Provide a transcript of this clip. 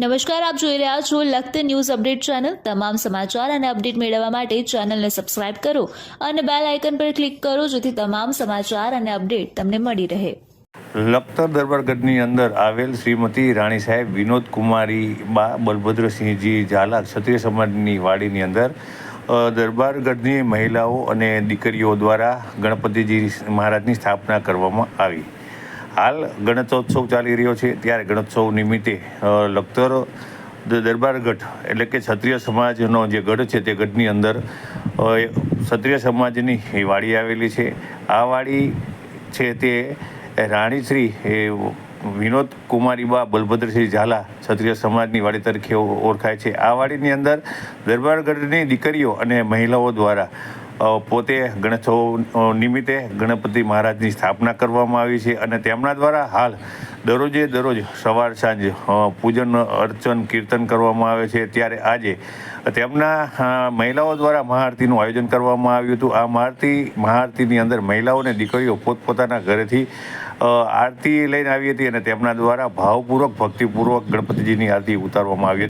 નમસ્કાર, આપ જોઈ રહ્યા છો લખત ન્યૂઝ અપડેટ ચેનલ. તમામ સમાચાર અને અપડેટ મેળવવા માટે ચેનલને સબસ્ક્રાઇબ કરો અને બેલ આઇકન પર ક્લિક કરો જેથી તમામ સમાચાર અને અપડેટ તમને મળી રહે. લખતર દરબારગઢની અંદર આવેલ શ્રીમતી રાણી સાહેબ વિનોદ કુમારી બા બલભદ્રસિંહજી ઝાલા ક્ષત્રિય સમાજની વાડીની અંદર દરબારગઢની મહિલાઓ અને દીકરીઓ દ્વારા ગણપતિજી મહારાજની સ્થાપના કરવામાં આવી. હાલ ગણેશોત્સવ ચાલી રહ્યો છે, ત્યારે ગણેશોત્સવ નિમિત્તે લખતર દરબારગઢ એટલે કે ક્ષત્રિય સમાજનો જે ગઢ છે, તે ગઢની અંદર ક્ષત્રિય સમાજની એ વાડી આવેલી છે. આ વાડી છે તે રાણીશ્રી, એ, વિનોદ કુમારીબા બલભદ્રસિંહ ઝાલા ક્ષત્રિય સમાજની વાડી તરીકે ઓળખાય છે. આ વાડીની અંદર દરબારગઢની દીકરીઓ અને મહિલાઓ દ્વારા પોતે ગણેશોત્સવ નિમિત્તે ગણપતિ મહારાજની સ્થાપના કરવામાં આવી છે અને તેમના દ્વારા હાલ દરરોજે દરરોજ સવાર સાંજ પૂજન, અર્ચન, કીર્તન કરવામાં આવે છે. ત્યારે આજે તેમના મહિલાઓ દ્વારા મહાઆરતીનું આયોજન કરવામાં આવ્યું હતું. આ મહાઆરતી, મહાઆરતીની અંદર મહિલાઓ અને દીકરીઓ પોતપોતાના ઘરેથી આરતી લઈને આવી હતી અને તેમના દ્વારા ભાવપૂર્વક, ભક્તિપૂર્વક ગણપતિજીની આરતી ઉતારવામાં આવી હતી.